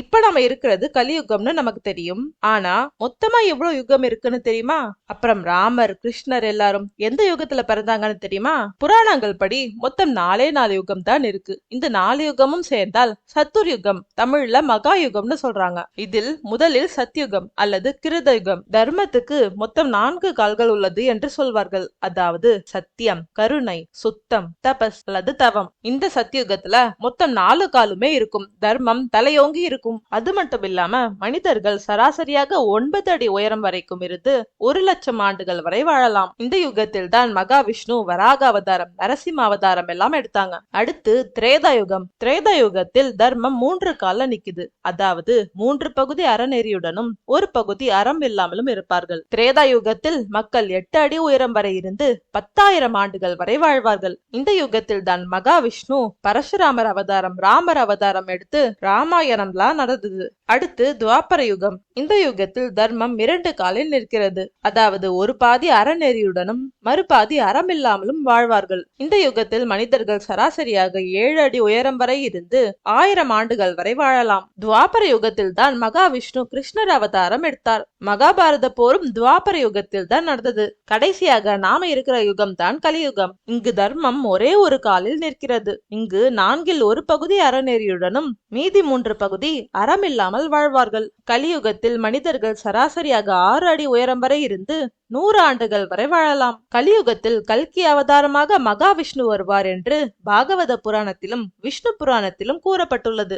இப்ப நம்ம இருக்கிறது கலியுகம்னு நமக்கு தெரியும். ஆனா மொத்தமா எவ்வளவு யுகம் இருக்குன்னு தெரியுமா? அப்புறம் ராமர் கிருஷ்ணர் எல்லாரும் எந்த யுகத்துல பிறந்தாங்கன்னு தெரியுமா? புராணங்கள் படி மொத்தம் நாலே நாலு யுகம் தான் இருக்கு. இந்த நாலு யுகமும் சேர்ந்தால் சத்துர் யுகம் தமிழ்ல மகா யுகம்னு சொல்றாங்க. இதில் முதலில் சத்யுகம் அல்லது கிருத யுகம் தர்மத்துக்கு மொத்தம் நான்கு கால்கள் உள்ளது என்று சொல்வார்கள். அதாவது சத்தியம் கருணை சுத்தம் தபஸ் அல்லது தவம். இந்த சத்தியுகத்துல மொத்தம் நாலு காலுமே இருக்கும். தர்மம் தலையோங்கி இருக்கும். அது மட்டும் இல்லாம மனிதர்கள் சராசரியாக ஒன்பது அடி உயரம் வரைக்கும் இருந்து ஒரு லட்சம் ஆண்டுகள் வரை வாழலாம். இந்த யுகத்தில் தான் மகாவிஷ்ணு வராக அவதாரம் நரசிம்ம அவதாரம் எல்லாம் எடுத்தாங்க. அடுத்து திரேதா யுகம் திரேதா யுகத்தில் தர்மம் மூன்று கால நிக்குது. அதாவது மூன்று பகுதி அறநெறியுடனும் ஒரு பகுதி அறம் இல்லாமலும் இருப்பார்கள். திரேதா யுகத்தில் மக்கள் எட்டு அடி உயரம் வரை இருந்து பத்தாயிரம் ஆண்டுகள் வரை வாழ்வார்கள். இந்த யுகத்தில் தான் மகாவிஷ்ணு பரசுராமர் அவதாரம் ராமர் அவதாரம் எடுத்து ராமாயணம்லாம் நடந்தது. அடுத்து துவாபர யுகம். இந்த யுகத்தில் தர்மம் இரண்டு காலில் நிற்கிறது. அதாவது ஒரு பாதி அறநெறியுடனும் மறுபாதி அறம் இல்லாமலும் வாழ்வார்கள். இந்த யுகத்தில் மனிதர்கள் சராசரியாக ஏழு அடி உயரம் வரை இருந்து ஆயிரம் ஆண்டுகள் வரை வாழலாம். துவாபர யுகத்தில் தான் மகாவிஷ்ணு கிருஷ்ணர் அவதாரம் எடுத்தார். மகாபாரத போரும் துவாபர யுகத்தில் தான் நடந்தது. கடைசியாக நாம இருக்கிற யுகம் தான் கலியுகம். இங்கு தர்மம் ஒரே ஒரு காலில் நிற்கிறது. இங்கு நான்கில் ஒரு பகுதி அறநெறியுடனும் மீதி மூன்று பகுதி அறம் இல்லாமல் வாழ்வார்கள். கலியுகத்தில் மனிதர்கள் சராசரியாக ஆறு அடி உயரம் வரை இருந்து நூறு ஆண்டுகள் வரை வாழலாம். கலியுகத்தில் கல்கி அவதாரமாக மகாவிஷ்ணு வருவார் என்று பாகவத புராணத்திலும் விஷ்ணு புராணத்திலும் கூறப்பட்டுள்ளது.